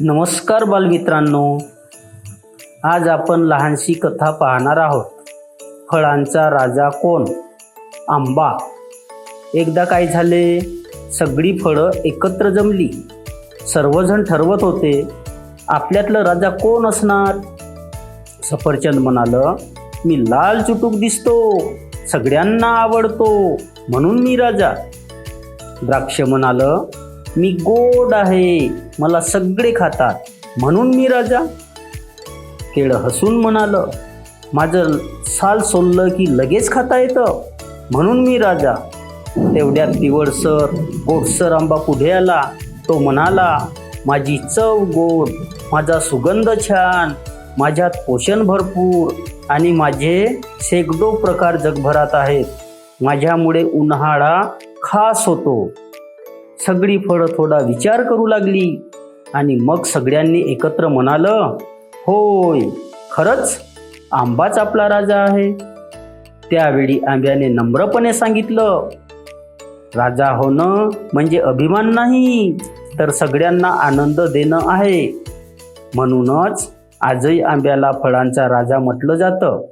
नमस्कार बालमित्रांनो. आज आपण लहानशी कथा पाहणार आहोत. फळांचा राजा कोण? आंबा. एकदा काय झाले? सगळी फळं एकत्र जमली. सर्वजण ठरवत होते आपल्यातलं राजा कोण असणार? सफरचंद म्हणालं मी लाल चुटूक दिसतो सगळ्यांना आवडतो म्हणून मी राजा. द्राक्ष म्हणालं मी गोड आहे मला सगळे खातात. म्हणून मी राजा. केळं हसून म्हणालं माझं साल सोललं की लगेच खाता येतं. म्हणून मी राजा. तेवढ्यात पिवळसर गोडसर आंबा पुढे आला. तो म्हणाला माझी चव गोड माझा सुगंध छान माझ्यात पोषण भरपूर आणि माझे शेकडो प्रकार जगभरात आहेत. माझ्यामुळे उन्हाळा खास होतो. सगळी फळं थोडा विचार करू लागली. आणि मग सगळ्यांनी एकत्र म्हणालं होय खरंच आंबाच आपला राजा आहे. त्यावेळी आंब्याने नम्रपणे सांगितलं राजा होणं म्हणजे अभिमान नाही तर सगळ्यांना आनंद देणं आहे. म्हणूनच आजही आंब्याला फळांचा राजा म्हटलं जातं.